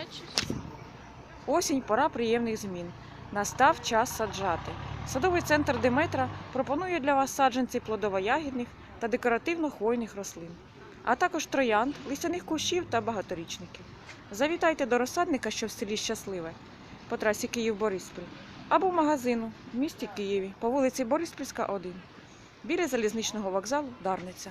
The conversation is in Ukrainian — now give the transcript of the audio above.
щось? Осінь пора приємних змін. Настав час саджати. Садовий центр Деметра пропонує для вас саджанці плодово-ягідних та декоративно-хвойних рослин, а також троянд, листяних кущів та багаторічників. Завітайте до розсадника, що в селі Щасливе, по трасі Київ-Бориспіль, або в магазину в місті Києві по вулиці Бориспільська, 1, біля залізничного вокзалу Дарниця.